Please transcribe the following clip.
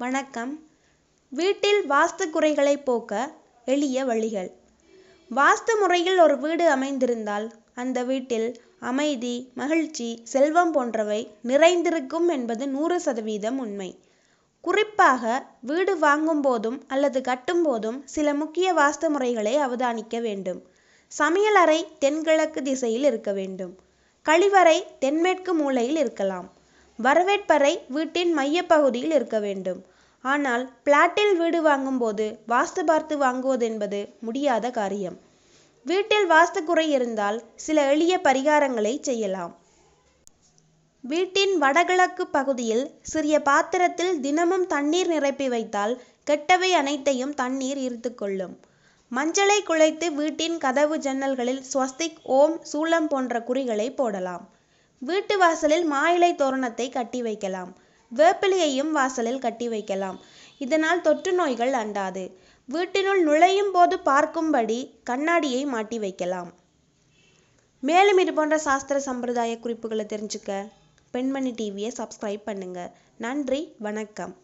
வணக்கம். வீட்டில் வாஸ்து குறைகளை போக்க எளிய வழிகள். வாஸ்து முறையில் ஒரு வீடு அமைந்திருந்தால் அந்த வீட்டில் அமைதி மகிழ்ச்சி செல்வம் போன்றவை நிறைந்திருக்கும் என்பது நூறு சதவீதம் உண்மை. குறிப்பாக வீடு வாங்கும் போதும் அல்லது கட்டும் போதும் சில முக்கிய வாஸ்து முறைகளை அவதானிக்க வேண்டும். சமையலறை தென்கிழக்கு திசையில் இருக்க வேண்டும். கழிவறை தென்மேற்கு மூலையில் இருக்கலாம். வரவேற்பறை வீட்டின் மையப்பகுதியில் இருக்க வேண்டும். ஆனால் பிளாட்டில் வீடு வாங்கும்போது வாஸ்து பார்த்து வாங்குவது என்பது முடியாத காரியம். வீட்டில் வாஸ்து குறை இருந்தால் சில எளிய பரிகாரங்களை செய்யலாம். வீட்டின் வடகிழக்கு பகுதியில் சிறிய பாத்திரத்தில் தினமும் தண்ணீர் நிரப்பி வைத்தால் கெட்டவை அனைத்தையும் தண்ணீர் ஈர்த்துக்கொள்ளும் மஞ்சளை குழைத்து வீட்டின் கதவு ஜன்னல்களில் ஸ்வஸ்திக் ஓம் சூலம் போன்ற குறிகளை போடலாம். வீட்டு வாசலில் மாயிலை தோரணத்தை கட்டி வைக்கலாம். வேப்பிலையையும் வாசலில் கட்டி வைக்கலாம். இதனால் தொற்று நோய்கள் அண்டாது. வீட்டினுள் நுழையும் போது பார்க்கும்படி கண்ணாடியை மாட்டி வைக்கலாம். மேலும் இது போன்ற சாஸ்திர சம்பிரதாய குறிப்புகளை தெரிஞ்சுக்க பெண்மணி டிவியை சப்ஸ்கிரைப் பண்ணுங்க. நன்றி வணக்கம்.